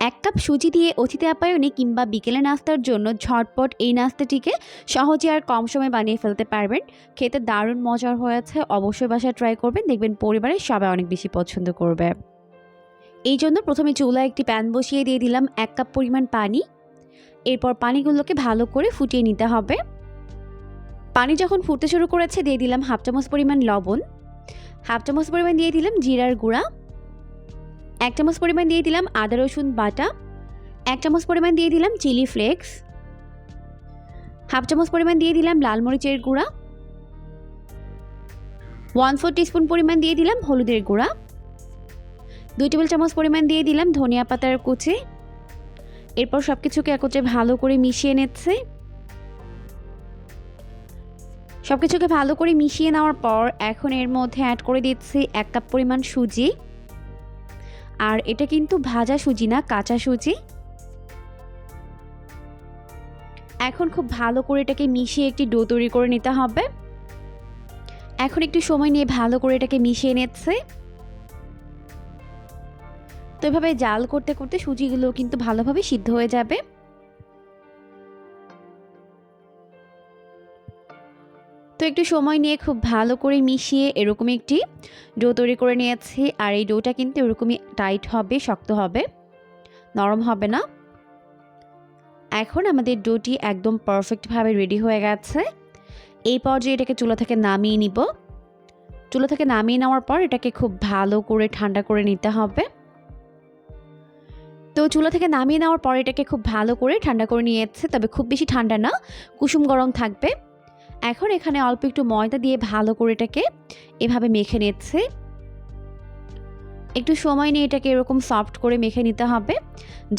এক কাপ সুজি দিয়ে অতিথি আপ্যায়নে কিংবা বিকেলে নাস্তার জন্য ঝটপট এই নাস্তাটিকে সহজে আর কম সময়ে বানিয়ে ফেলতে পারবেন। খেতে দারুণ মজার হয়েছে অবশ্যই বাসায় ট্রাই করবেন। দেখবেন পরিবারের সবাই অনেক বেশি পছন্দ করবে। এই জন্য প্রথমে চুলায় একটি প্যান বসিয়ে দিয়ে দিলাম এক কাপ পরিমাণ পানি। এরপর পানিগুলোকে ভালো করে ফুটিয়ে নিতে হবে। পানি যখন ফুটতে শুরু করেছে, দিয়ে দিলাম হাফ চামচ পরিমাণ লবণ। হাফ চামচ পরিমাণ দিয়ে দিলাম জিরার গুঁড়া। এক চামচ পরিমাণ দিয়ে দিলাম আদা, রসুন বাটা। এক চামচ পরিমাণ দিয়ে দিলাম চিলি ফ্লেক্স। হাফ চামচ পরিমাণ দিয়ে দিলাম লাল মরিচের গুঁড়া। ওয়ান ফোর টিস্পুন পরিমাণ দিয়ে দিলাম হলুদের গুঁড়া। দুই টেবিল চামচ পরিমাণ দিয়ে দিলাম ধনিয়া পাতার কুচি। এরপর সব কিছুকে একত্রে ভালো করে মিশিয়ে নিচ্ছে। সব কিছুকে ভালো করে মিশিয়ে নেওয়ার পর এখন এর মধ্যে অ্যাড করে দিচ্ছি এক কাপ পরিমাণ সুজি। আর এটা কিন্তু ভাজা সুজি না, কাঁচা সুজি। এখন খুব ভালো করে এটাকে মিশিয়ে একটি ডো তৈরি করে নিতে হবে। এখন একটু সময় নিয়ে ভালো করে এটাকে মিশিয়ে নিচ্ছে। তো এভাবে জাল করতে করতে সুজিগুলো কিন্তু ভালোভাবে সিদ্ধ হয়ে যাবে। তো একটু সময় নিয়ে খুব ভালো করে মিশিয়ে এরকম একটি ডো তৈরি করে নিয়েছি। আর এই ডোটা কিন্তু এরকমই টাইট হবে, শক্ত হবে, নরম হবে না। এখন আমাদের ডোটি একদম পারফেক্টভাবে রেডি হয়ে গেছে। এই পর্যায়ে এটাকে চুলা থেকে নামিয়ে নিব। চুলা থেকে নামিয়ে নেওয়ার পর এটাকে খুব ভালো করে ঠান্ডা করে নিতে হবে। তো চুলা থেকে নামিয়ে নেওয়ার পর এটাকে খুব ভালো করে ঠান্ডা করে নিয়েছে, তবে খুব বেশি ঠান্ডা না, কুসুম গরম থাকবে। এখন এখানে অল্প একটু ময়দা দিয়ে ভালো করে এটাকে এভাবে মেখে নিচ্ছে। একটু সময় নিয়ে এটাকে এরকম সফট করে মেখে নিতে হবে,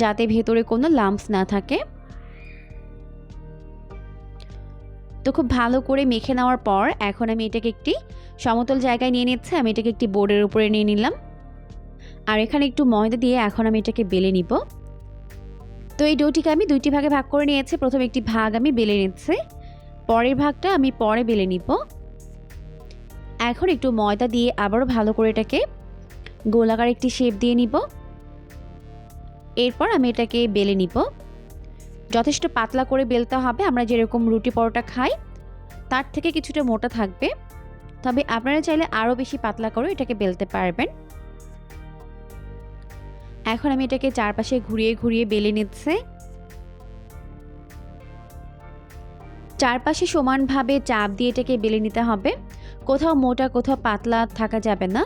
যাতে ভেতরে কোনো লাম্পস না থাকে। তো খুব ভালো করে মেখে নেওয়ার পর এখন আমি এটাকে একটি সমতল জায়গায় নিয়ে নিচ্ছে, আমি এটাকে একটি বোর্ডের উপরে নিয়ে নিলাম। আর এখানে একটু ময়দা দিয়ে এখন আমি এটাকে বেলে নিব। তো এই ডোটিকে আমি দুইটি ভাগে ভাগ করে নিয়েছি, প্রথম একটি ভাগ আমি বেলে নিচ্ছি। পরের ভাগটা আমি পরে বেলে নিব। এখন একটু ময়দা দিয়ে আবারও ভালো করে এটাকে গোলাকার একটি শেপ দিয়ে নিব। এরপর আমি এটাকে বেলে নিব। যথেষ্ট পাতলা করে বেলতে হবে, আমরা যেরকম রুটি পরোটা খাই, তার থেকে কিছুটা মোটা থাকবে। তবে আপনারা চাইলে আরও বেশি পাতলা করে এটাকে বেলতে পারবেন। এখন আমি এটাকে চারপাশে ঘুরিয়ে ঘুরিয়ে বেলে নিচ্ছে। চারপাশে সমানভাবে চাপ দিয়ে এটাকে বেলে নিতে হবে। কোথাও মোটা, কোথাও পাতলা থাকা যাবে না।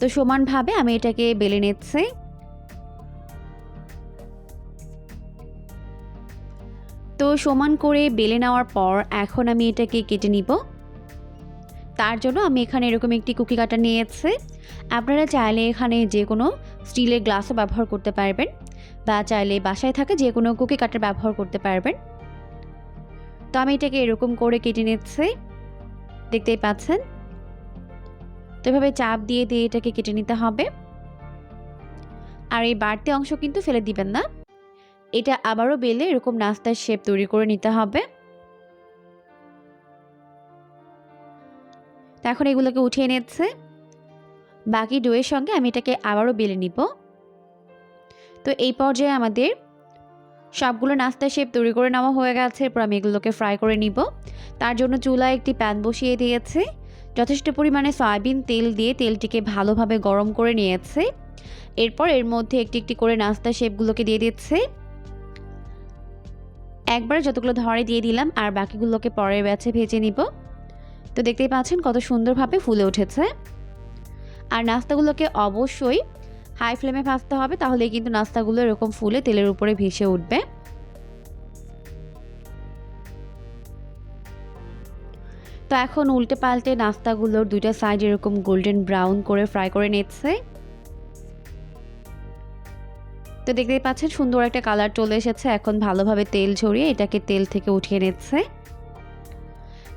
তো সমানভাবে আমি এটাকে বেলে নিচ্ছি। তো সমান করে বেলে নেওয়ার পর এখন আমি এটাকে কেটে নিব। তার জন্য আমি এখানে এরকম একটি কুকি কাটা নিয়েছি। আপনারা চাইলে এখানে যে কোনো স্টিলের গ্লাসও ব্যবহার করতে পারবেন বা চাইলে বাসায় থাকা যে কোনো কুকি কাটার ব্যবহার করতে পারবেন। তো আমি এটাকে এরকম করে কেটে নিচ্ছি। দেখতেই পাচ্ছেন? তো এভাবে চাপ দিয়ে দিয়ে এটাকে কেটে নিতে হবে। আর এই বাড়তি অংশ কিন্তু ফেলে দিবেন না। এটা আবারও বেলে এরকম নাস্তার শেপ তৈরি করে নিতে হবে। এখন এগুলোকে উঠিয়ে নিচ্ছে। বাকি ডোয়ের সঙ্গে আমি এটাকে আবারও বেলে নিব। তো এই পর্যায়ে আমাদের সবগুলো নাস্তার শেপ তৈরি করে নেওয়া হয়ে গেছে, এরপর আমি এগুলোকে ফ্রাই করে নিব। তার জন্য চুলায় একটি প্যান বসিয়ে দিয়েছে। যথেষ্ট পরিমাণে সয়াবিন তেল দিয়ে তেলটিকে ভালোভাবে গরম করে নিয়েছে। এরপর এর মধ্যে একটি একটি করে নাস্তা শেপগুলোকে দিয়ে দিচ্ছে। একবার যতগুলো ধরে দিয়ে দিলাম, আর বাকিগুলোকে পরের ব্যাচে ভেজে নিব। তো দেখতেই পাচ্ছেন কত সুন্দরভাবে ফুলে উঠেছে। আর নাস্তাগুলোকে অবশ্যই হাই ফ্লেমে ভাজতে হবে তাহলে কিন্তু নাস্তাগুলো এরকম ফুলে তেলের উপরে ভেসে উঠবে। তো এখন উল্টে পাল্টে নাস্তাগুলোর দুইটা সাইড এরকম গোল্ডেন ব্রাউন করে ফ্রাই করে নিচ্ছে। তো দেখতেই পাচ্ছেন সুন্দর একটা কালার চলে এসেছে, এখন ভালোভাবে তেল ঝরিয়ে এটাকে তেল থেকে উঠিয়ে নিচ্ছে।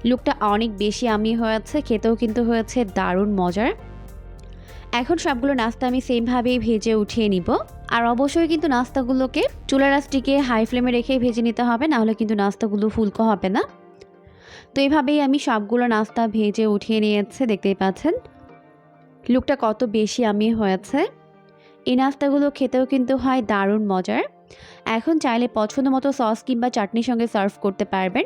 লুকটা অনেক বেশি আমি হয়েছে, খেতেও কিন্তু হয়েছে দারুণ মজার। এখন সবগুলো নাস্তা আমি সেমভাবেই ভেজে উঠিয়ে নিব। আর অবশ্যই কিন্তু নাস্তাগুলোকে চুলা রাসটিকে হাই ফ্লেমে রেখেই ভেজে নিতে হবে নাহলে কিন্তু নাস্তাগুলো ফুলকো হবে না। তো এইভাবেই আমি সবগুলো নাস্তা ভেজে উঠিয়ে নিয়েছে, দেখতেই পাচ্ছেন। লুকটা কত বেশি আমি হয়েছে। এই নাস্তাগুলো খেতেও কিন্তু হয় দারুণ মজার। এখন চাইলে পছন্দ মতো সস কিংবা চাটনির সঙ্গে সার্ভ করতে পারবেন।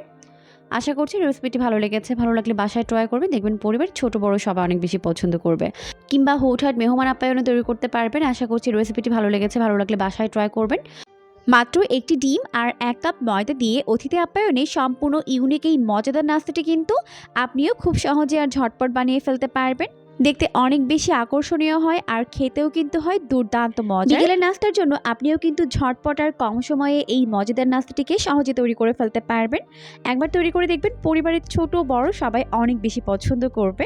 আশা করছি রেসিপিটি ভালো লেগেছে। ভালো লাগলে বাসায় ট্রাই করবেন দেখবেন পরিবার ছোট বড় সবাই অনেক বেশি পছন্দ করবে। কিংবা হুটহাট মেহমান আপ্যায়নে তৈরি করতে পারবেন। আশা করছি রেসিপিটি ভালো লেগেছে। ভালো লাগলে বাসায় ট্রাই করবেন। মাত্র একটি ডিম আর এক কাপ ময়দা দিয়ে অতিথি আপ্যায়নে সম্পূর্ণ ইউনিক এই মজাদার নাস্তাটি কিন্তু আপনিও খুব সহজে আর ঝটপট বানিয়ে ফেলতে পারবেন। দেখতে অনেক বেশি আকর্ষণীয় হয় আর খেতেও কিন্তু হয় দুর্দান্ত মজা। বিকেলের নাস্তার জন্য আপনিও কিন্তু ঝটপট আর কম সময়ে এই মজাদার নাস্তাটিকে সহজে তৈরি করে ফেলতে পারবেন। একবার তৈরি করে দেখবেন পরিবারের ছোট বড় সবাই অনেক বেশি পছন্দ করবে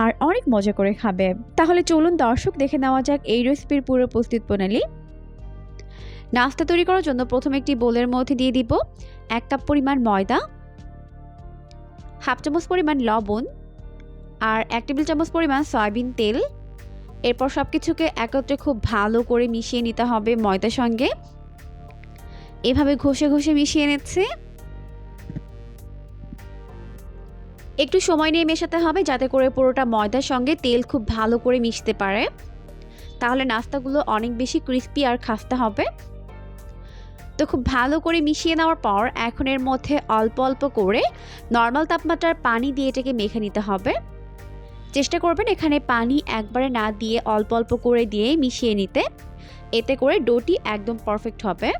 আর অনেক মজা করে খাবে। তাহলে চলুন দর্শক দেখে নেওয়া যাক এই রেসিপির পুরো প্রস্তুত প্রণালী। নাস্তা তৈরি করার জন্য প্রথমে একটি বোলের মধ্যে দিয়ে দিব এক কাপ পরিমাণ ময়দা, হাফ চামচ পরিমাণ লবণ আর এক টেবিল চামচ পরিমাণ সয়াবিন তেল। এরপর সব কিছুকে একত্রে খুব ভালো করে মিশিয়ে নিতে হবে ময়দার সঙ্গে। এভাবে ঘষে ঘষে মিশিয়ে নিচ্ছে। একটু সময় নিয়ে মেশাতে হবে যাতে করে পুরোটা ময়দার সঙ্গে তেল খুব ভালো করে মিশতে পারে। তাহলে নাস্তাগুলো অনেক বেশি ক্রিস্পি আর খাস্তা হবে। তো খুব ভালো করে মিশিয়ে নেওয়ার পর এখন এর মধ্যে অল্প অল্প করে নর্মাল তাপমাত্রার পানি দিয়ে এটাকে মেখে নিতে হবে। চেষ্টা করবেন এখানে পানি একবারে না দিয়ে, অল্প অল্প করে দিয়ে মিশিয়ে নিতে। এতে করে ডোটি একদম পারফেক্ট হবে।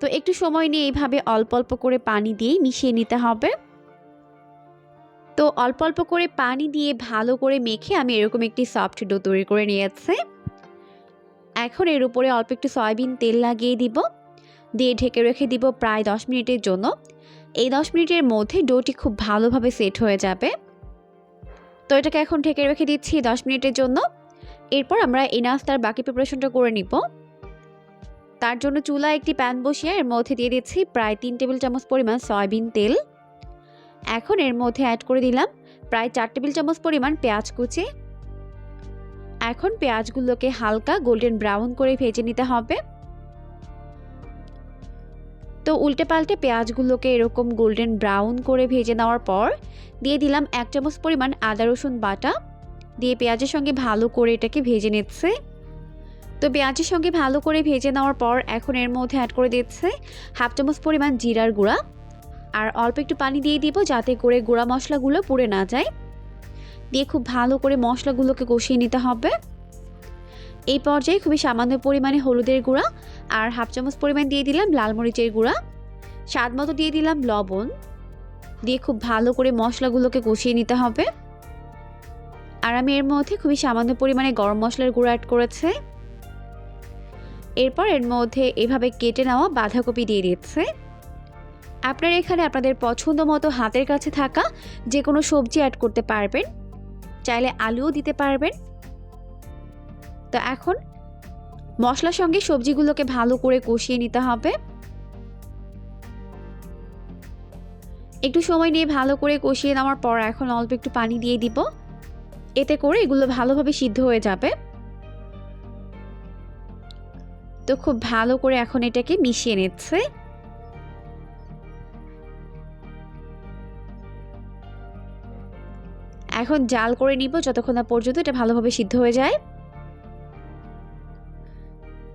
তো একটু সময় নিয়ে এইভাবে অল্প অল্প করে পানি দিয়েই মিশিয়ে নিতে হবে। তো অল্প অল্প করে পানি দিয়ে ভালো করে মেখে আমি এরকম একটি সফট ডো তৈরি করে নিয়েছি। এখন এর উপরে অল্প একটু সয়াবিন তেল লাগিয়ে দিব। দিয়ে ঢেকে রেখে দিব প্রায় দশ মিনিটের জন্য। এই দশ মিনিটের মধ্যে ডোটি খুব ভালোভাবে সেট হয়ে যাবে। তো এটাকে এখন ঢেকে রেখে দিচ্ছি দশ মিনিটের জন্য। এরপর আমরা এই নাস্তার বাকি প্রিপারেশনটা করে নিব। তার জন্য চুলা একটি প্যান বসিয়ে এর মধ্যে দিয়ে দিচ্ছি প্রায় তিন টেবিল চামচ পরিমাণ সয়াবিন তেল। এখন এর মধ্যে অ্যাড করে দিলাম প্রায় চার টেবিল চামচ পরিমাণ পেঁয়াজ কুচি। এখন পেঁয়াজগুলোকে হালকা গোল্ডেন ব্রাউন করে ভেজে নিতে হবে। তো উল্টে পাল্টে পেঁয়াজগুলোকে এরকম গোল্ডেন ব্রাউন করে ভেজে নেওয়ার পর দিয়ে দিলাম এক চামচ পরিমাণ আদা রসুন বাটা। দিয়ে পেঁয়াজের সঙ্গে ভালো করে এটাকে ভেজে নিচ্ছে। তো পেঁয়াজের সঙ্গে ভালো করে ভেজে নেওয়ার পর এখন এর মধ্যে অ্যাড করে দিচ্ছে হাফ চামচ পরিমাণ জিরার গুঁড়া। আর অল্প একটু পানি দিয়ে দিব যাতে করে গুঁড়া মশলাগুলো পুড়ে না যায়। দিয়ে খুব ভালো করে মশলাগুলোকে কষিয়ে নিতে হবে। এই পর্যায়ে খুবই সামান্য পরিমাণে হলুদের গুঁড়া আর হাফ চামচ পরিমাণ দিয়ে দিলাম লাল মরিচের গুঁড়া, স্বাদ মতো দিয়ে দিলাম লবণ। দিয়ে খুব ভালো করে মশলাগুলোকে কষিয়ে নিতে হবে। আর আমি এর মধ্যে খুবই সামান্য পরিমাণে গরম মশলার গুঁড়ো অ্যাড করেছে। এরপর এর মধ্যে এভাবে কেটে নেওয়া বাঁধাকপি দিয়ে দিচ্ছে। আপনারা এখানে আপনাদের পছন্দ মতো হাতের কাছে থাকা যে কোনো সবজি অ্যাড করতে পারবেন। চাইলে আলুও দিতে পারবেন। তো এখন মশলার সঙ্গে সবজিগুলোকে ভালো করে কষিয়ে নিতে হবে। একটু সময় নিয়ে ভালো করে কষিয়ে নেওয়ার পর এখন অল্প একটু পানি দিয়ে দিব। এতে করে এগুলো ভালোভাবে সিদ্ধ হয়ে যাবে। তো খুব ভালো করে এখন এটাকে মিশিয়ে নিচ্ছে। এখন জাল করে নিব যতক্ষণ না পর্যন্ত এটা ভালোভাবে সিদ্ধ হয়ে যায়।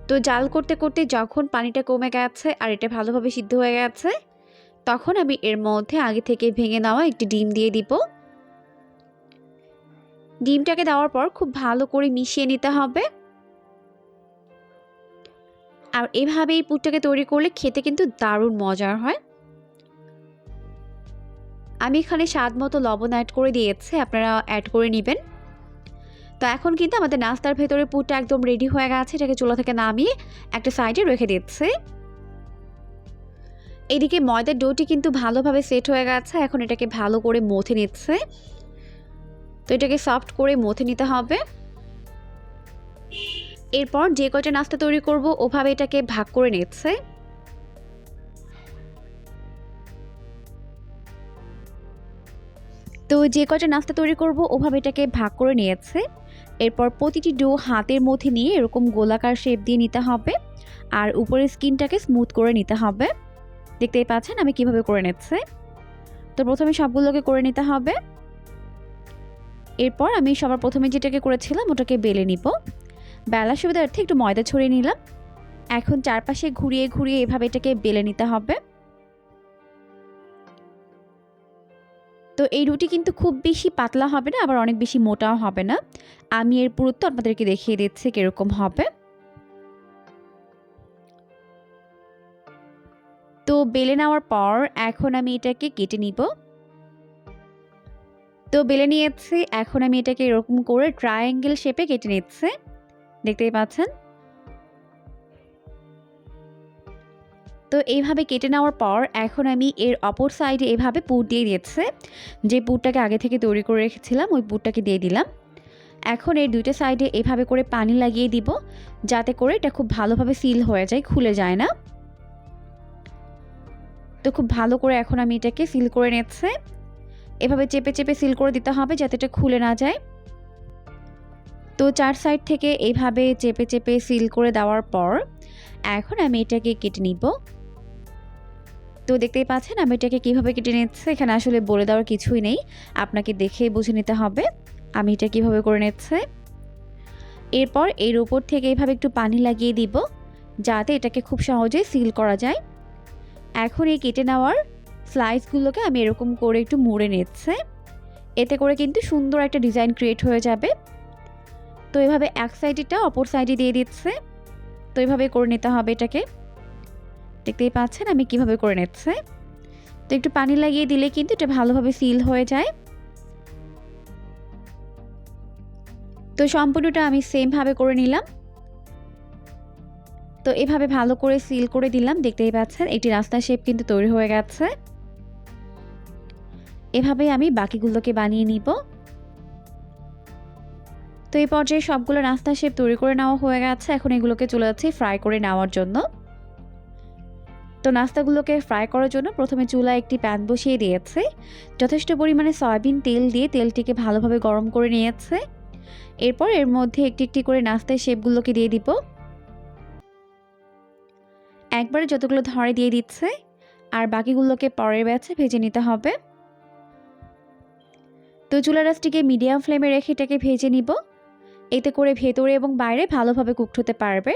তো জাল করতে করতে যখন পানিটা কমে গেছে আর এটা ভালোভাবে সিদ্ধ হয়ে গেছে, তখন আমি এর মধ্যে আগে থেকে ভেঙে নেওয়া একটি ডিম দিয়ে দিব। ডিমটাকে দেওয়ার পর খুব ভালো করে মিশিয়ে নিতে হবে। আর এভাবে এই পুরটাকে তৈরি করলে খেতে কিন্তু দারুণ মজার হয়। আমি এখানে স্বাদ মতো লবণ অ্যাড করে দিয়েছি, আপনারা অ্যাড করে নেবেন। তো এখন কিন্তু আমাদের নাস্তার ভেতরে পুরটা একদম রেডি হয়ে গেছে, এটাকে চুলা থেকে নামিয়ে একটা সাইডে রেখে দিচ্ছে। এদিকে ময়দার ডোটি কিন্তু ভালোভাবে সেট হয়ে গেছে, এখন এটাকে ভালো করে মথে নিচ্ছে। তো এটাকে সফট করে মথে নিতে হবে। এরপর যে কয়টা নাস্তা তৈরি করব, ওভাবে এটাকে ভাগ করে নিচ্ছে। তো যে কয়টা নাস্তা তৈরি করব, ওভাবে এটাকে ভাগ করে নিয়েছে। এরপর প্রতিটি ডো হাতের মধ্যে নিয়ে এরকম গোলাকার শেপ দিয়ে নিতে হবে। আর উপরের স্কিনটাকে স্মুথ করে নিতে হবে। দেখতেই পাচ্ছেন আমি কীভাবে করে নিচ্ছি। তো প্রথমে সবগুলোকে করে নিতে হবে। এরপর আমি সবার প্রথমে যেটাকে করেছিলাম ওটাকে বেলে নিব। বেলার সুবিধার্থে একটু ময়দা ছড়িয়ে নিলাম। এখন চারপাশে ঘুরিয়ে ঘুরিয়ে এভাবে এটাকে বেলে নিতে হবে। তো এই রুটি কিন্তু খুব বেশি পাতলা হবে না, আবার অনেক বেশি মোটাও হবে না। আমি এর পুরুত্ব আপনাদেরকে দেখিয়ে দিচ্ছি কীরকম হবে। তো বেলে নেওয়ার পর এখন আমি এটাকে কেটে নিব। তো বেলে নিয়েছি, এখন আমি এটাকে এরকম করে ট্রায়াঙ্গেল শেপে কেটে নিচ্ছে। দেখতেই পাচ্ছেন? তো এইভাবে কেটে নেওয়ার পর এখন আমি এর অপর সাইডে এভাবে পুর দিয়ে দিয়েছে। যে পুরটাকে আগে থেকে তৈরি করে রেখেছিলাম, ওই পুরটাকে দিয়ে দিলাম। এখন এই দুইটা সাইডে এভাবে করে পানি লাগিয়ে দিব, যাতে করে এটা খুব ভালোভাবে সিল হয়ে যায়, খুলে যায় না। তো খুব ভালো করে এখন আমি এটাকে সিল করে নিচ্ছে। এভাবে চেপে চেপে সিল করে দিতে হবে যাতে এটা খুলে না যায়। তো চার সাইড থেকে এইভাবে চেপে চেপে সিল করে দেওয়ার পর এখন আমি এটাকে কেটে নিব। তো দেখতেই পাচ্ছেন আমি এটাকে কীভাবে কেটে নিচ্ছে, এখানে আসলে বলে দেওয়ার কিছুই নেই। আপনাকে দেখেই বুঝে নিতে হবে। আমি এটা কীভাবে করে নিচ্ছে? এরপর এর উপর থেকে এইভাবে একটু পানি লাগিয়ে দিব, যাতে এটাকে খুব সহজেই সিল করা যায়। এখন এই কেটে নেওয়ার স্লাইসগুলোকে আমি এরকম করে একটু মুড়ে নিচ্ছে। এতে করে কিন্তু সুন্দর একটা ডিজাইন ক্রিয়েট হয়ে যাবে। তো এভাবে এক সাইডেটা অপর সাইডে দিয়ে দিচ্ছে। তো এভাবে করে নিতে হবে এটাকে। দেখতেই পাচ্ছেন আমি কীভাবে করে নিচ্ছে। তো একটু পানি লাগিয়ে দিলে কিন্তু এটা ভালোভাবে সিল হয়ে যায়। তো সম্পূর্ণটা আমি সেমভাবে করে নিলাম। তো এভাবে ভালো করে সিল করে দিলাম। দেখতেই পাচ্ছেন, একটি রাস্তা শেপ কিন্তু তৈরি হয়ে গেছে। এভাবেই আমি বাকিগুলোকে বানিয়ে নিব। তো এই পর্যায়ে সবগুলো নাস্তা শেপ তৈরি করে নেওয়া হয়ে গেছে। এখন এগুলোকে চলে যাচ্ছি ফ্রাই করে নেওয়ার জন্য। তো নাস্তাগুলোকে ফ্রাই করার জন্য প্রথমে চুলায় একটি প্যান বসিয়ে দিয়েছে। যথেষ্ট পরিমাণে সয়াবিন তেল দিয়ে তেলটিকে ভালোভাবে গরম করে নিয়েছে। এরপর এর মধ্যে একটি একটি করে নাস্তার শেপগুলোকে দিয়ে দিব। একবারে যতগুলো ধরে দিয়ে দিচ্ছে, আর বাকিগুলোকে পরের ব্যাচে ভেজে নিতে হবে। তো চুলা রাসটিকে মিডিয়াম ফ্লেমে রেখে এটাকে ভেজে নিব। এতে করে ভেতরে এবং বাইরে ভালোভাবে কুকড হতে পারবে।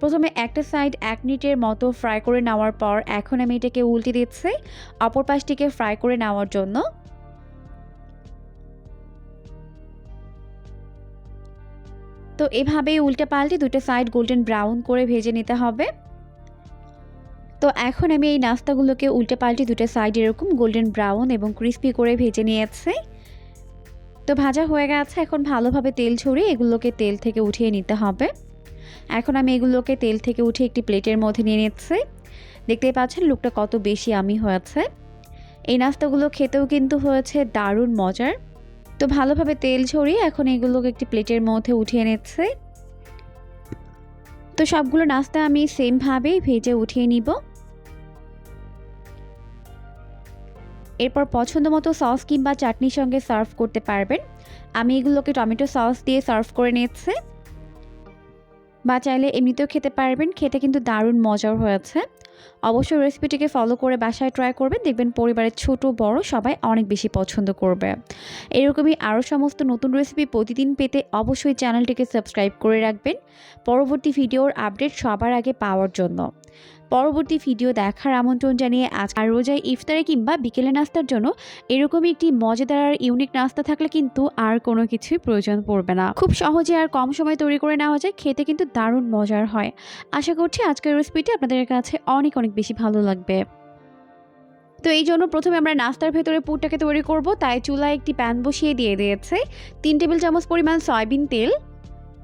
প্রথমে একটা সাইড এক মিনিটের মতো ফ্রাই করে নেওয়ার পর এখন আমি এটাকে উল্টে দিচ্ছি, অপর পাশটিকে ফ্রাই করে নেওয়ার জন্য। তো এভাবেই উল্টে পাল্টে দুটো সাইড গোল্ডেন ব্রাউন করে ভেজে নিতে হবে। তো এখন আমি এই নাস্তাগুলোকে উল্টে পাল্টে দুটো সাইড এরকম গোল্ডেন ব্রাউন এবং ক্রিস্পি করে ভেজে নিয়েছে। তো ভাজা হয়ে গেছে, এখন ভালোভাবে তেল ছড়িয়ে এগুলোকে তেল থেকে উঠিয়ে নিতে হবে। এখন আমি এগুলোকে তেল থেকে উঠে একটি প্লেটের মধ্যে নিয়ে নিচ্ছি। দেখতেই পাচ্ছেন লুকটা কত বেশি আমি হয়েছে। এই নাস্তাগুলো খেতেও কিন্তু হয়েছে দারুণ মজার। তো ভালোভাবে তেল ছড়িয়ে এখন এগুলোকে একটি প্লেটের মধ্যে উঠিয়ে নিচ্ছে। তো সবগুলো নাস্তা আমি সেমভাবেই ভেজে উঠিয়ে নিব। এরপর পছন্দ মতো সস কিংবা চাটনির সঙ্গে সার্ভ করতে পারবেন। আমি এগুলোকে টমেটো সস দিয়ে সার্ভ করে নিচ্ছে। বা চাইলে এমনিতেও খেতে পারবেন। খেতে কিন্তু দারুণ মজার হয়েছে। অবশ্যই রেসিপিটিকে ফলো করে বাসায় ট্রাই করবেন। দেখবেন পরিবারের ছোট, বড় সবাই অনেক বেশি পছন্দ করবে। এরকমই আরও সমস্ত নতুন রেসিপি প্রতিদিন পেতে অবশ্যই চ্যানেলটিকে সাবস্ক্রাইব করে রাখবেন। পরবর্তী ভিডিওর আপডেট সবার আগে পাওয়ার জন্য। পরবর্তী ভিডিও দেখার আমন্ত্রণ জানিয়ে আজ আর রোজায় ইফতারে কিংবা বিকেলে নাস্তার জন্য এরকমই একটি মজাদার আর ইউনিক নাস্তা থাকলে কিন্তু আর কোনো কিছুই প্রয়োজন পড়বে না। খুব সহজে আর কম সময় তৈরি করে নেওয়া যায়, খেতে কিন্তু দারুণ মজার হয়। আশা করছি আজকের রেসিপিটি আপনাদের কাছে অনেক অনেক বেশি ভালো লাগবে। তো এই জন্য প্রথমে আমরা নাস্তার ভেতরে পুরটাকে তৈরি করব, তাই চুলায় একটি প্যান বসিয়ে দিয়ে দিয়েছে। তিন টেবিল চামচ পরিমাণ সয়াবিন তেল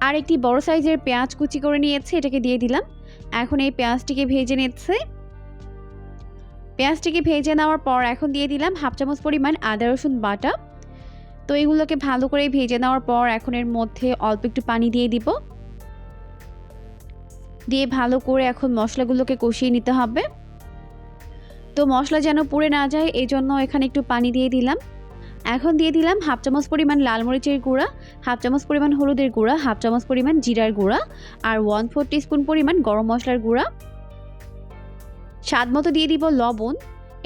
আর একটি বড় সাইজের পেঁয়াজ কুচি করে নিয়েছে, এটাকে দিয়ে দিলাম। এখন এই পেঁয়াজটিকে ভেজে নিচ্ছে। পেঁয়াজটিকে ভেজে নেওয়ার পর এখন দিয়ে দিলাম হাফ চামচ পরিমাণ আদা, রসুন বাটা। তো এগুলোকে ভালো করে ভেজে নেওয়ার পর এখন এর মধ্যে অল্প একটু পানি দিয়ে দিব। দিয়ে ভালো করে এখন মশলাগুলোকে কষিয়ে নিতে হবে। তো মশলা যেন পুড়ে না যায় এই জন্য এখানে একটু পানি দিয়ে দিলাম। এখন দিয়ে দিলাম হাফ চামচ পরিমাণ লাল মরিচের গুঁড়া, হাফ চামচ পরিমাণ হলুদের গুঁড়া, হাফ চামচ পরিমাণ জিরার গুঁড়া আর ওয়ান ফোর টিস্পুন পরিমাণ গরম মশলার গুঁড়া। স্বাদ মতো দিয়ে দিব লবণ।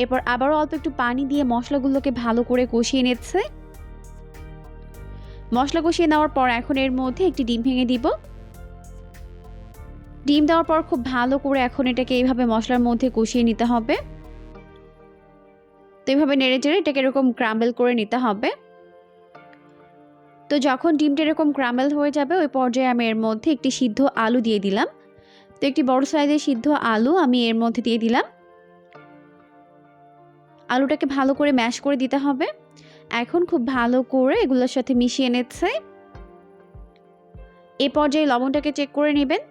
এরপর আবারও অল্প একটু পানি দিয়ে মশলাগুলোকে ভালো করে কষিয়ে নিচ্ছে। মশলা কষিয়ে নেওয়ার পর এখন এর মধ্যে একটি ডিম ভেঙে দিব। ডিম দেওয়ার পর খুব ভালো করে এখন এটাকে এইভাবে মশলার মধ্যে কষিয়ে নিতে হবে। এইভাবে নেড়ে চেড়ে এটাকে এরকম ক্রাম্বেল করে নিতে হবে। তো যখন ডিমটা এরকম ক্রাম্বেল হয়ে যাবে, ওই পর্যায়ে আমি এর মধ্যে একটি সিদ্ধ আলু দিয়ে দিলাম। তো একটি বড় সাইজের সিদ্ধ আলু আমি এর মধ্যে দিয়ে দিলাম। আলুটাকে ভালো করে ম্যাশ করে দিতে হবে। এখন খুব ভালো করে এগুলোর সাথে মিশিয়ে নিচ্ছে। এ পর্যায়ে লবণটাকে চেক করে নেবেন।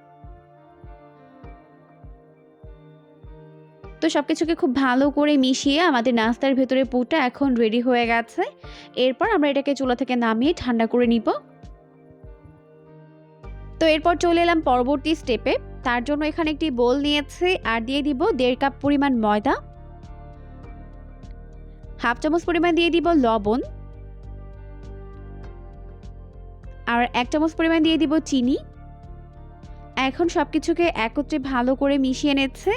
তো সব কিছুকে খুব ভালো করে মিশিয়ে আমাদের নাস্তার ভেতরে পুরটা এখন রেডি হয়ে গেছে। এরপর আমরা এটাকে চুলা থেকে নামিয়ে ঠান্ডা করে নিব। তো এরপর চলে এলাম পরবর্তী স্টেপে তার জন্য এখানে একটি বোল নিয়েছে আর দিয়ে দিব দেড় কাপ পরিমাণ ময়দা। হাফ চামচ পরিমাণ দিয়ে দিব লবণ। আর এক চামচ পরিমাণ দিয়ে দিব চিনি। এখন সব কিছুকে একত্রে ভালো করে মিশিয়ে নিচ্ছে।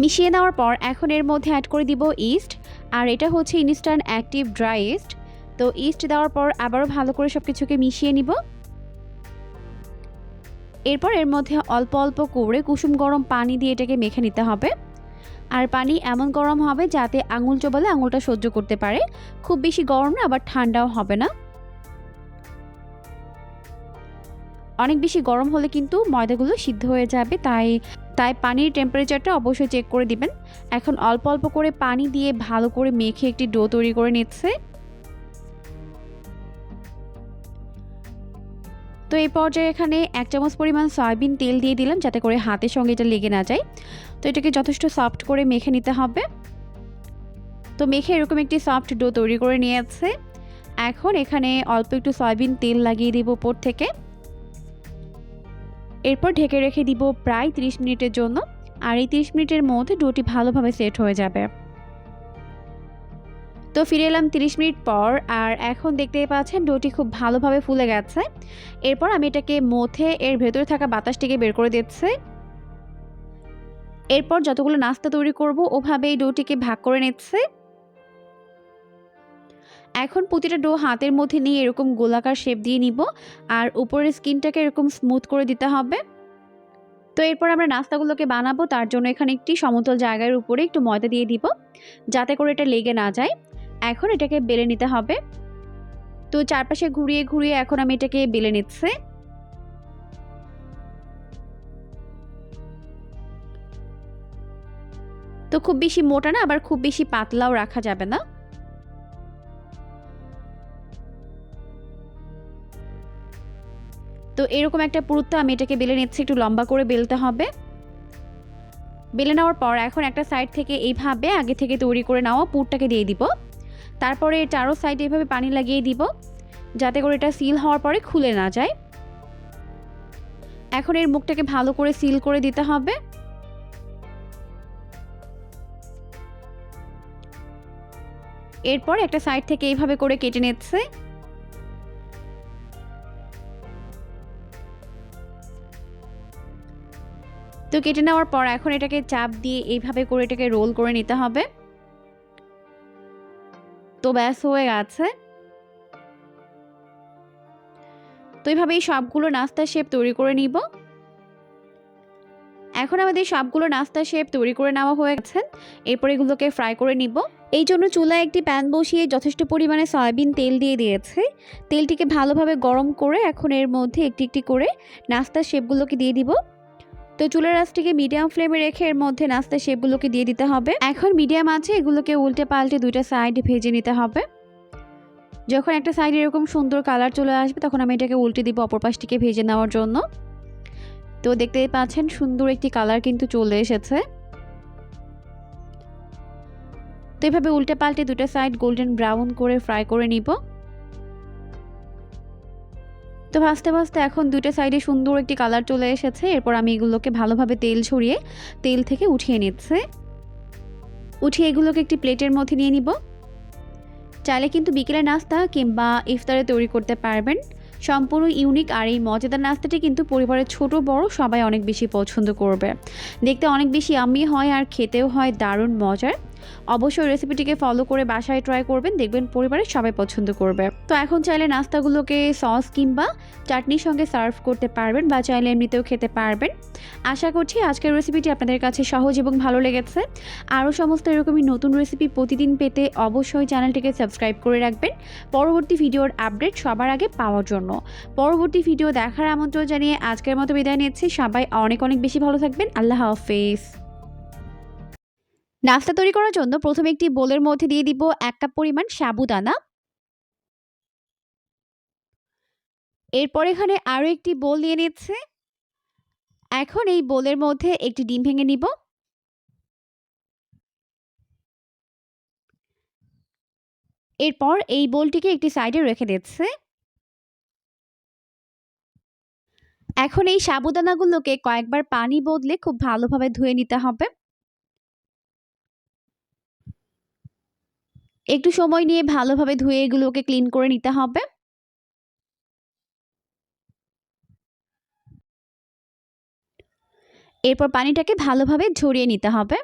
মিশিয়ে নেওয়ার পর এখন এর মধ্যে অ্যাড করে দিব ইস্ট আর এটা হচ্ছে ইনস্ট্যান্ট অ্যাক্টিভ ড্রাই ইস্ট তো ইস্ট দেওয়ার পর আবারও ভালো করে সব কিছুকে মিশিয়ে নিব। এরপর এর মধ্যে অল্প অল্প করে কুসুম গরম পানি দিয়ে এটাকে মেখে নিতে হবে। আর পানি এমন গরম হবে যাতে আঙুল চোবালে আঙুলটা সহ্য করতে পারে। খুব বেশি গরম না, আবার ঠান্ডাও হবে না। অনেক বেশি গরম হলে কিন্তু ময়দাগুলো সিদ্ধ হয়ে যাবে, তাই তাই পানির টেম্পারেচারটা অবশ্যই চেক করে দিবেন। এখন অল্প অল্প করে পানি দিয়ে ভালো করে মেখে একটি ডো তৈরি করে নিচ্ছে। তো এই পর্যায়ে এখানে এক চামচ পরিমাণ সয়াবিন তেল দিয়ে দিলাম, যাতে করে হাতের সঙ্গে এটা লেগে না যায়। তো এটাকে যথেষ্ট সফট করে মেখে নিতে হবে। তো মেখে এরকম একটি সফট ডো তৈরি করে নিয়ে নিয়েছে। এখন এখানে অল্প একটু সয়াবিন তেল লাগিয়ে দিব উপর থেকে। এরপর ঢেকে রেখে দিব প্রায় 30 মিনিটের জন্য, আর এই 30 মিনিটের মধ্যে ডোটি ভালোভাবে সেট হয়ে যাবে। তো ফিরে এলাম 30 মিনিট পর, আর এখন দেখতেই পাচ্ছেন ডোটি খুব ভালোভাবে ফুলে গেছে। এরপর আমি এটাকে মথে এর ভেতরে থাকা বাতাসটিকে বের করে দিচ্ছে। এরপর যতগুলো নাস্তা তৈরি করব ওভাবে এই ডোটিকে ভাগ করে নিচ্ছে। এখন প্রতিটা ডো হাতের মধ্যে নিয়ে এরকম গোলাকার শেপ দিয়ে নিব, আর উপরের স্কিনটাকে এরকম স্মুথ করে দিতে হবে। তো এরপর আমরা নাস্তাগুলোকে বানাবো, তার জন্য এখানে একটি সমতল জায়গার উপরে একটু ময়দা দিয়ে দিব, যাতে করে এটা লেগে না যায়। এখন এটাকে বেলে নিতে হবে। তো চারপাশে ঘুরিয়ে ঘুরিয়ে এখন আমি এটাকে বেলে নিচ্ছে। তো খুব বেশি মোটা না, আবার খুব বেশি পাতলাও রাখা যাবে না। তো এরকম একটা পুরুত্ব আমি এটাকে বেলে নিচ্ছি, একটু লম্বা করে বেলতে হবে। বেলে নেওয়ার পর এখন একটা সাইড থেকে এইভাবে আগে থেকে তৈরি করে নেওয়া পুরটাকে দিয়ে দিব। তারপরে চারো সাইডে এইভাবে পানি লাগিয়ে দিব, যাতে করে এটা সিল হওয়ার পরে খুলে না যায়। এখন এর মুখটাকে ভালো করে সিল করে দিতে হবে। এরপর একটা সাইড থেকে এইভাবে করে কেটে নিচ্ছে। তো কেটে নেওয়ার পর এখন এটাকে চাপ দিয়ে এইভাবে করে এটাকে রোল করে নিতে হবে। তো ব্যাস, হয়ে গেছে। তো এইভাবেই সবগুলো নাস্তার শেপ তৈরি করে নিব। এখন আমাদের সবগুলো নাস্তার শেপ তৈরি করে নেওয়া হয়ে গেছে। এরপর এগুলোকে ফ্রাই করে নিব। এই জন্য চুলায় একটি প্যান বসিয়ে যথেষ্ট পরিমাণে সয়াবিন তেল দিয়ে দিয়েছে। তেলটিকে ভালোভাবে গরম করে এখন এর মধ্যে একটি একটি করে নাস্তার শেপগুলোকে দিয়ে দিব। তো চুলের আঁচটিকে মিডিয়াম ফ্লেমে রেখে এর মধ্যে নাস্তার শেপগুলোকে দিয়ে দিতে হবে। এখন মিডিয়াম আছে, এগুলোকে উল্টে পাল্টে দুইটা সাইড ভেজে নিতে হবে। যখন একটা সাইড এরকম সুন্দর কালার চলে আসবে, তখন আমি এটাকে উল্টে দিব অপর পাশটিকে ভেজে নেওয়ার জন্য। তো দেখতেই পাচ্ছেন, সুন্দর একটি কালার কিন্তু চলে এসেছে। তো এভাবে উল্টে পাল্টে দুটো সাইড গোল্ডেন ব্রাউন করে ফ্রাই করে নিব। তো ভাজতে ভাজতে এখন দুটো সাইডে সুন্দর একটি কালার চলে এসেছে। এরপর আমি এগুলোকে ভালোভাবে তেল ছড়িয়ে তেল থেকে উঠিয়ে নিচ্ছে। উঠিয়ে এগুলোকে একটি প্লেটের মধ্যে নিয়ে নিব। চাইলে কিন্তু বিকেলে নাস্তা কিংবা ইফতারে তৈরি করতে পারবেন। সম্পূর্ণ ইউনিক আর এই মজাদার নাস্তাটি কিন্তু পরিবারের ছোট বড় সবাই অনেক বেশি পছন্দ করবে। দেখতে অনেক বেশি আমি হয় আর খেতেও হয় দারুণ মজার। অবশ্যই রেসিপিটিকে ফলো করে বাসায় ট্রাই করবেন, দেখবেন পরিবারের সবাই পছন্দ করবে। তো এখন চাইলে নাস্তাগুলোকে সস কিংবা চাটনির সঙ্গে সার্ভ করতে পারবেন বা চাইলে এমনিতেও খেতে পারবেন। আশা করছি আজকের রেসিপিটি আপনাদের কাছে সহজ এবং ভালো লেগেছে। আরও সমস্ত এরকমই নতুন রেসিপি প্রতিদিন পেতে অবশ্যই চ্যানেলটিকে সাবস্ক্রাইব করে রাখবেন। পরবর্তী ভিডিওর আপডেট সবার আগে পাওয়ার জন্য। পরবর্তী ভিডিও দেখার আমন্ত্রণ জানিয়ে আজকের মতো বিদায় নিচ্ছি। সবাই অনেক অনেক বেশি ভালো থাকবেন। আল্লাহ হাফেজ। নাস্তা তৈরি করার জন্য প্রথমে একটি বোলের মধ্যে দিয়ে দিব এক কাপ পরিমাণ সাবুদানা। এরপর এখানে আরও একটি বোল নিয়ে নিচ্ছে। এখন এই বোলের মধ্যে একটি ডিম ভেঙে নিব। এরপর এই বোলটিকে একটি সাইডে রেখে দিচ্ছে। এখন এই সাবুদানাগুলোকে কয়েকবার পানি বদলে খুব ভালোভাবে ধুয়ে নিতে হবে। একটু সময় নিয়ে ভালোভাবে ধুয়ে এগুলোকে ক্লিন করে নিতে হবে। এরপর পানিটাকে ভালোভাবে ঝরিয়ে নিতে হবে।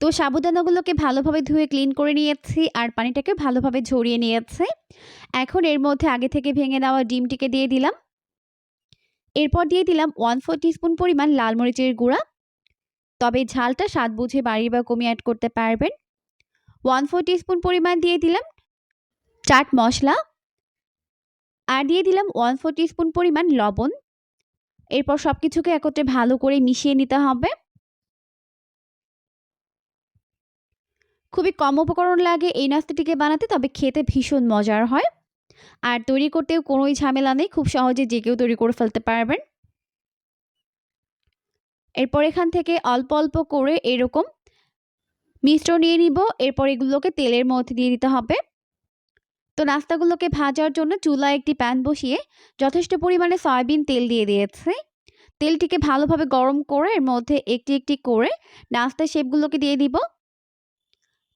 তো সাবুদানাগুলোকে ভালোভাবে ধুয়ে ক্লিন করে নিয়েছি আর পানিটাকে ভালোভাবে ঝরিয়ে নিয়েছে। এখন এর মধ্যে আগে থেকে ভেঙে নেওয়া ডিমটিকে দিয়ে দিলাম। এরপর দিয়ে দিলাম ওয়ান ফোর টিস্পুন পরিমাণ লাল মরিচের গুঁড়া। তবে ঝালটা স্বাদ বুঝে বাড়িয়ে বা কমিয়ে অ্যাড করতে পারবেন। ওয়ান ফোর টিস্পুন পরিমাণ দিয়ে দিলাম চাট মশলা। আর দিয়ে দিলাম ওয়ান ফোর টিস্পুন পরিমাণ লবণ। এরপর সব কিছুকে একত্রে ভালো করে মিশিয়ে নিতে হবে। খুবই কম উপকরণ লাগে এই নাস্তাটিকে বানাতে, তবে খেতে ভীষণ মজার হয়। আর তৈরি করতেও কোনোই ঝামেলা নেই, খুব সহজে যে কেউ তৈরি করে ফেলতে পারবেন। এরপর এখান থেকে অল্প অল্প করে এরকম মিশ্রণ নিয়ে নিব। এরপর এগুলোকে তেলের মধ্যে দিয়ে দিতে হবে। তো নাস্তাগুলোকে ভাজার জন্য চুলায় একটি প্যান বসিয়ে যথেষ্ট পরিমাণে সয়াবিন তেল দিয়ে দিয়েছে। তেলটিকে ভালোভাবে গরম করে এর মধ্যে একটি একটি করে নাস্তার শেপগুলোকে দিয়ে দিব।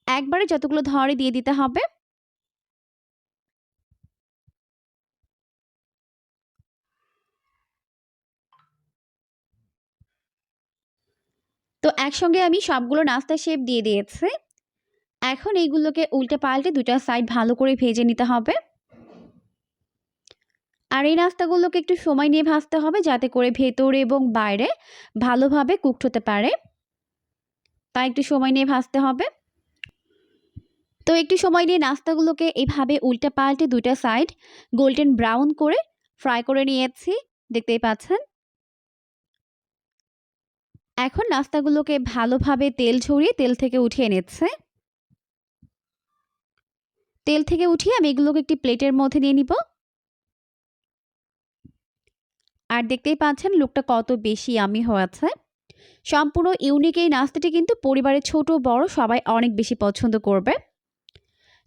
একবারে যতগুলো ধরে দিয়ে দিতে হবে। তো একসঙ্গে আমি সবগুলো নাস্তার শেপ দিয়ে দিয়েছি। এখন এইগুলোকে উল্টে পাল্টে দুটা সাইড ভালো করে ভেজে নিতে হবে। আর এই নাস্তাগুলোকে একটু সময় নিয়ে ভাজতে হবে যাতে করে ভেতরে এবং বাইরে ভালোভাবে কুকড হতে পারে। তাই একটু সময় নিয়ে ভাজতে হবে। তো একটু সময় নিয়ে নাস্তাগুলোকে এইভাবে উল্টে পাল্টে দুটা সাইড গোল্ডেন ব্রাউন করে ফ্রাই করে নিয়েছি। দেখতেই পাচ্ছেন? এখন নাস্তাগুলোকে ভালোভাবে তেল ছড়িয়ে তেল থেকে উঠিয়ে নিচ্ছে। তেল থেকে উঠিয়ে আমি এগুলোকে একটি প্লেটের মধ্যে নিয়ে নিব। আর দেখতেই পাচ্ছেন লুকটা কত বেশি আমি হয়েছে। সম্পূর্ণ ইউনিক এই নাস্তাটি কিন্তু পরিবারের ছোট বড় সবাই অনেক বেশি পছন্দ করবে।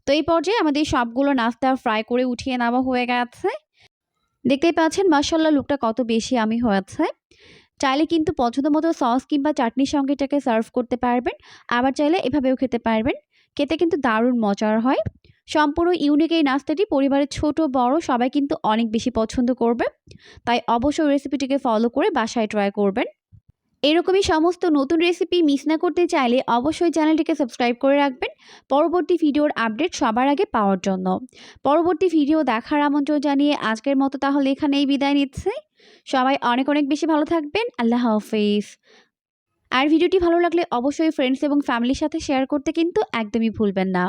তো এই পর্যায়ে আমাদের সবগুলো নাস্তা ফ্রাই করে উঠিয়ে নেওয়া হয়ে গেছে। দেখতেই পাচ্ছেন মাসাল্লাহ লুকটা কত বেশি আমি হয়েছে। চাইলে কিন্তু পছন্দ মতো সস কিংবা চাটনির সঙ্গে এটাকে সার্ভ করতে পারবেন। আবার চাইলে এভাবেও খেতে পারবেন। খেতে কিন্তু দারুণ মজার হয়। সম্পূর্ণ ইউনিক এই নাস্তাটি পরিবারের ছোট, বড় সবাই কিন্তু অনেক বেশি পছন্দ করবে। তাই অবশ্যই রেসিপিটিকে ফলো করে বাসায় ট্রাই করবেন। এরকমই সমস্ত নতুন রেসিপি মিস না করতে চাইলে অবশ্যই চ্যানেলটিকে সাবস্ক্রাইব করে রাখবেন। পরবর্তী ভিডিওর আপডেট সবার আগে পাওয়ার জন্য। পরবর্তী ভিডিও দেখার আমন্ত্রণ জানিয়ে আজকের মতো তাহলে এখানেই বিদায় নিচ্ছে। সবাই অনেক অনেক বেশি ভালো থাকবেন। আল্লাহ হাফিজ। আর ভিডিওটি ভালো লাগলে অবশ্যই ফ্রেন্ডস এবং ফ্যামিলির সাথে শেয়ার করতে কিন্তু একদমই ভুলবেন না।